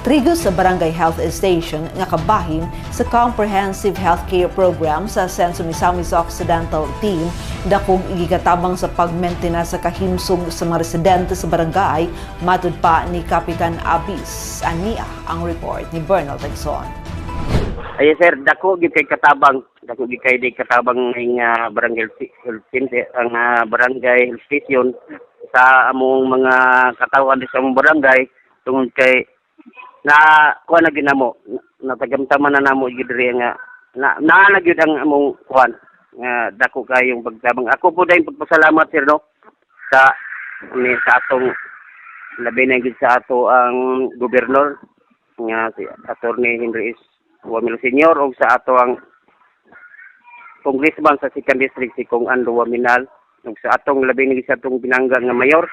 Trigo sa Barangay Health Station nga kabahin sa Comprehensive Healthcare Program sa Senso Misamis Occidental Team dakong igikatabang sa pagmentena sa kahimsong sa mga residente sa barangay matud pa ni Kapitan Abis. Ania ang report ni Bernal Tagson. Ay sir, dako gid kay katabang, dako gid kay katabang ng uh, barangay health team, ang ah, barangay health station sa among mga katawan sa among barangay tungod kay na kuan na ginamo natagamtaman na namo diri nga na naa na gyud ang among kuan nga dako kayong pagtabang. Ako po dahil pagpasalamat sir no? Sa ni sa atong labi na gid sa ato ang gobernador nga si Attorney Henry is Wamil Senior o sa ato ang congressman sa second district si Kong Ando Waminal ug sa atong labi ni sa atong binangga nga mayor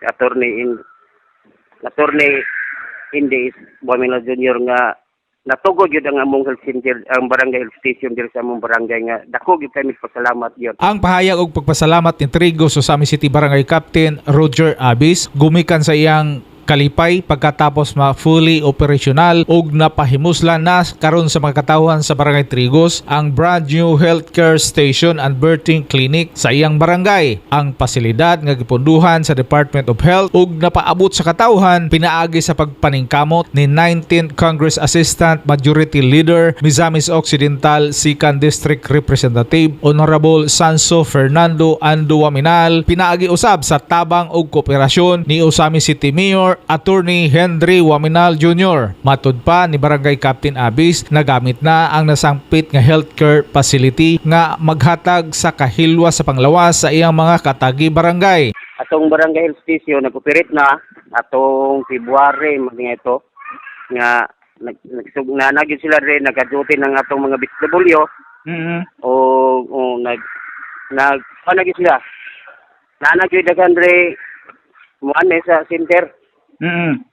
si Attorney in Attorney Hindi Waminal Junior nga natugod yun ang among health center ang barangay health station diri sa among barangay nga dako gyud kami pasalamat yun. Ang pahayag og pagpasalamat ni Trigo sa Sami City Barangay Captain Roger Abis gumikan sa iyang kalipay pagkatapos ma fully operational ug napahimuslan na karon sa mga katawhan sa Barangay Trigos ang brand new healthcare station and birthing clinic sa iyang barangay. Ang pasilidad nga gipunduhan sa Department of Health ug napaabot sa katawhan pinaagi sa pagpaningkamot ni 19th Congress Assistant Majority Leader Misamis Occidental Sikan District Representative Honorable Sanso Fernando Ando Waminal pinaagi usab sa tabang ug kooperasyon ni Usami City Mayor Attorney Henry Waminal Jr. Matud pa ni Barangay Captain Abis nagamit na ang nasangpit nga healthcare facility nga maghatag sa kahilwa sa panglawas sa iyang mga katagi barangay. atong barangay health station nag-operate na. Atong February mga ito nga nag nagsug na nagyud sila rin nagaduty ng atong mga BSW o o nag nag ano sila. Na nagyud dagan re mo sa center Mm-mm.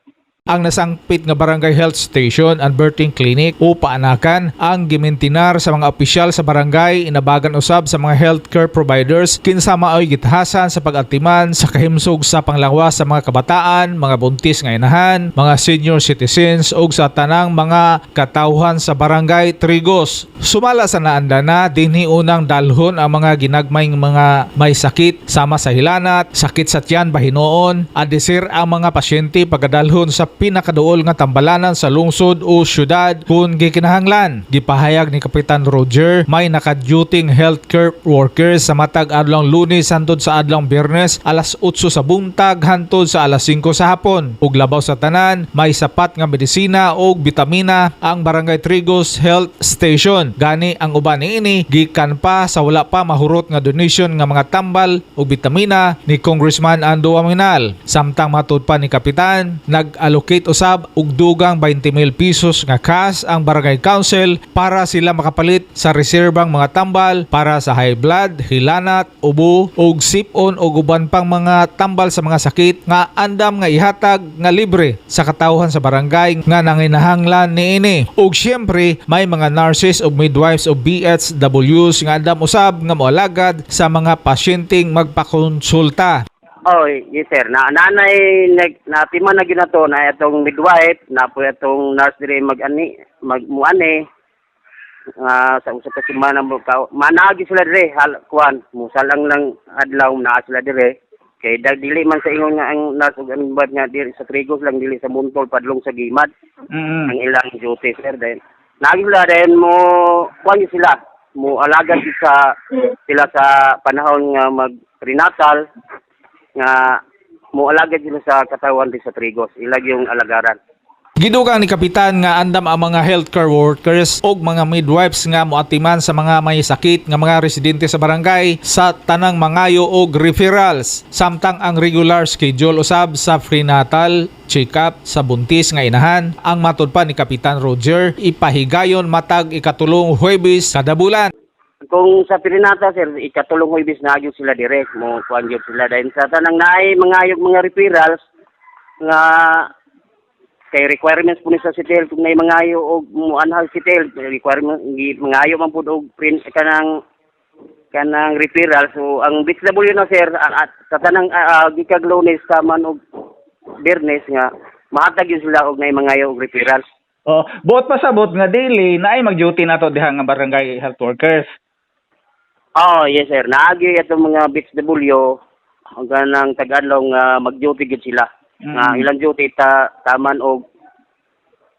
Ang nasangpit nga barangay health station and birthing clinic o paanakan ang gimintinar sa mga opisyal sa barangay inabagan usab sa mga healthcare providers kinsa maoy gitahasan sa pag-atiman sa kahimsog sa panglawas sa mga kabataan, mga buntis nga inahan, mga senior citizens ug sa tanang mga katawhan sa barangay Trigos. Sumala sa naanda na dinhi unang dalhon ang mga ginagmay mga may sakit sama sa hilanat, sakit sa tiyan bahinoon, adisir ang mga pasyente pagkadalhon sa pinakaduol nga tambalanan sa lungsod o syudad kung gikinahanglan. Gipahayag ni Kapitan Roger may naka-duty healthcare workers sa matag adlong lunes hantod sa adlong biyernes alas 8 sa buntag hantod sa alas 5 sa hapon. Ug labaw sa tanan, may sapat nga medisina o bitamina ang Barangay Trigos Health Station. Gani ang uban niini gikan pa sa wala pa mahurot nga donation nga mga tambal o bitamina ni Congressman Ando Aminal. Samtang matud pa ni Kapitan, nag-allocate usab og dugang 20 mil pesos nga cash ang Barangay Council para sila makapalit sa reserbang mga tambal para sa high blood, hilanat, ubo ug sipon ug uban pang mga tambal sa mga sakit nga andam nga ihatag nga libre sa katawhan sa barangay nga nanginahanglan niini. Ug syempre may mga nurses ug midwives o BHWs nga andam usab nga moalagad sa mga pasyenteng magpakonsulta. Oh, yes sir. Na nanay nag natiman na gyud na to na itong midwife na po itong nurse dire mag-ani magmuani. Ah sa usa ka semana mo ka managi sila dire hal kuan musalang lang adlaw na sila dire. Kay dag dili man sa ingon nga ang nurse ug ang nga diri sa Trigos lang dili sa Muntol padlong sa Gimad. Ang ilang duty sir dahil nagi sila dahil mo kuan sila. Mo alagad gyud sa sila sa panahon nga mag prenatal nga mo alagad sila sa katawan di sa Trigos ilag yung alagaran Gidugang ni Kapitan nga andam ang mga healthcare workers ug mga midwives nga moatiman sa mga may sakit nga mga residente sa barangay sa tanang mangayo og referrals. Samtang ang regular schedule usab sa prenatal check-up sa buntis nga inahan ang matud pa ni Kapitan Roger ipahigayon matag ikatulong Huwebes kada bulan. Kung sa Pirinata sir ikatulong ko ibis na sila direct mo kuan sila dahil sa tanang naay mangayog mga referrals nga kay requirements po ni sa sitel kung may mangayo og muanhag sitel requirement gi mangayo man pud og print kanang kanang referral so ang BSW na sir at sa tanang uh, gikag lunes sa man og Bernes nga mahatag yun sila og na mga og referral. Oh, buot pasabot nga daily na ay mag-duty nato diha nga barangay health workers. Oh, yes sir. Naagi itong mga BHW hanggang ng tag-adlaw nga mag-duty gid sila. Mm. Nga ilang duty ta taman og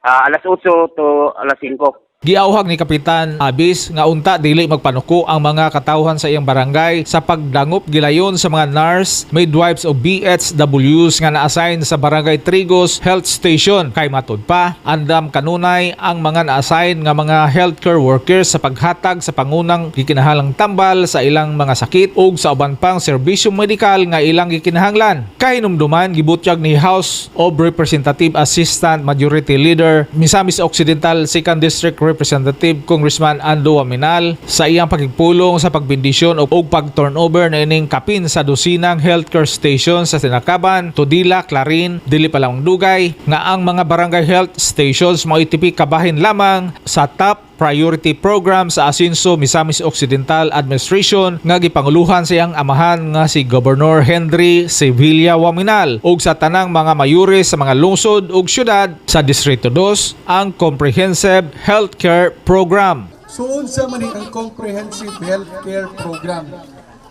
ah, alas 8 to alas 5. Giauhag ni Kapitan Abis nga unta dili magpanuko ang mga katawhan sa iyang barangay sa pagdangop gilayon sa mga nurse, midwives o BHWs nga na-assign sa Barangay Trigos Health Station. Kay matud pa, andam kanunay ang mga na-assign nga mga healthcare workers sa paghatag sa pangunang gikinahalang tambal sa ilang mga sakit ug sa uban pang serbisyo medikal nga ilang gikinahanglan. Kay numduman gibutyag ni House of Representative Assistant Majority Leader Misamis Occidental 2nd District Representative Congressman Ando Aminal sa iyang pagpulong sa pagbindisyon o pag-turnover na ining kapin sa dusinang healthcare station sa Sinakaban, Tudila, Clarin, Dili Palang Dugay nga ang mga barangay health stations mao itipi kabahin lamang sa top priority program sa Asinso Misamis Occidental Administration nga gipanguluhan sa iyang amahan nga si Governor Henry Sevilla Waminal ug sa tanang mga mayores sa mga lungsod ug syudad sa Distrito 2 ang Comprehensive Healthcare Program. Suon sa man ang comprehensive healthcare program.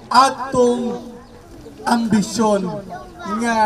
Atong ambisyon nga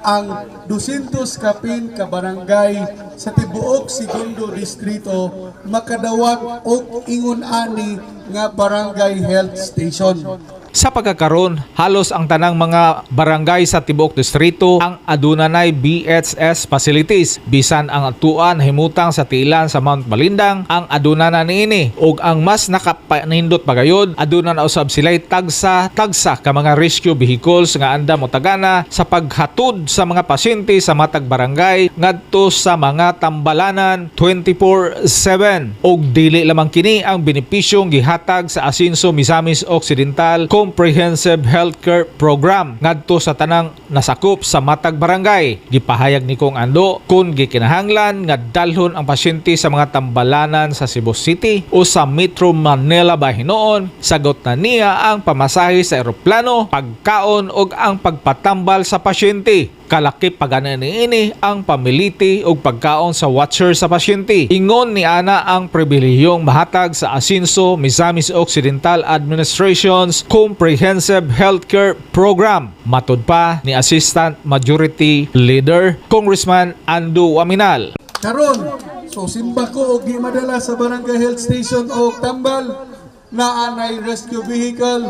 ang 200 kapin ka barangay sa tibuok segundo distrito makadawat og ingon ani nga barangay health station. Sa pagkakaroon, halos ang tanang mga barangay sa Tibok Distrito ang adunanay BHS facilities. Bisan ang atuan himutang sa tilan sa Mount Balindang ang adunana niini ug ang mas nakapanindot pagayod aduna na usab sila'y tagsa tagsa ka mga rescue vehicles nga anda mo tagana sa paghatod sa mga pasyente sa matag barangay ngadto sa mga tambalanan 24/7 ug dili lamang kini ang benepisyong gihatag sa Asinso Misamis Occidental Comprehensive Healthcare Program ngadto sa tanang nasakop sa matag barangay. Gipahayag ni Kong Ando kung gikinahanglan nga dalhon ang pasyente sa mga tambalanan sa Cebu City o sa Metro Manila bahinoon, sagot na niya ang pamasahe sa eroplano, pagkaon ug ang pagpatambal sa pasyente kalaki pagana niini ang pamiliti ug pagkaon sa watcher sa pasyente. Ingon ni ana ang pribilehiyong mahatag sa Asinso Misamis Occidental Administration's Comprehensive Healthcare Program. Matud pa ni Assistant Majority Leader Congressman Ando Waminal. Karon, so simba ko og madala sa barangay health station o tambal na anay rescue vehicle,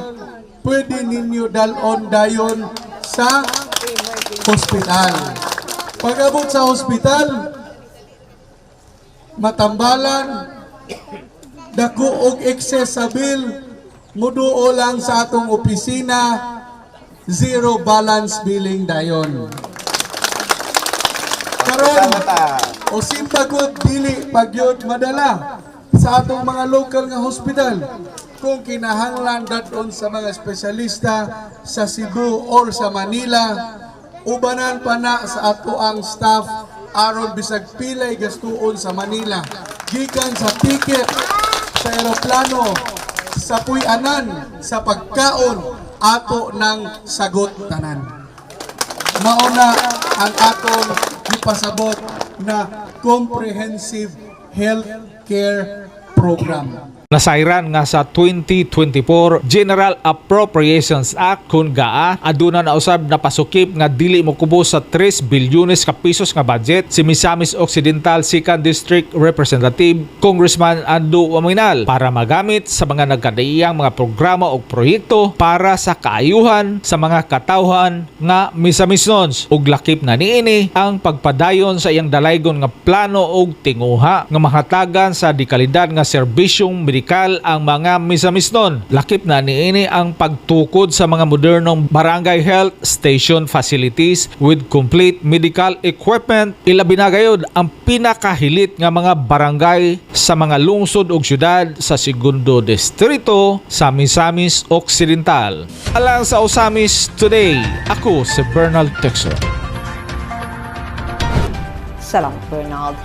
pwede ninyo dalon dayon sa hospital. Pag-abot sa hospital, matambalan, dako og excess sa bill, muduo lang sa atong opisina, zero balance billing dayon. Karon, o simpagod dili pagyod madala sa atong mga local nga hospital kung kinahanglan daton sa mga espesyalista sa Cebu or sa Manila ubanan pa na sa ato ang staff aron bisag pilay gastuon sa Manila gikan sa ticket sa eroplano sa puy-anan sa pagkaon ato ng sagot tanan mauna ang atong ipasabot na comprehensive health care program. Nasairan nga sa 2024 General Appropriations Act kun gaa aduna na usab na pasukip nga dili mo sa 3 bilyones ka pesos nga budget si Misamis Occidental 2nd District Representative Congressman Ando Waminal para magamit sa mga nagkadaiyang mga programa o proyekto para sa kaayuhan sa mga katawhan nga misamisnons ug lakip na niini ang pagpadayon sa iyang dalaygon nga plano og tinguha nga mahatagan sa dekalidad nga serbisyong medikal ang mga misamisnon. Lakip na niini ang pagtukod sa mga modernong barangay health station facilities with complete medical equipment. Ilabi na gayud ang pinakahilit nga mga barangay sa mga lungsod ug syudad sa segundo distrito sa Misamis Occidental. Alang sa Osamis Today, ako si Bernal Texor. Salamat, Bernald.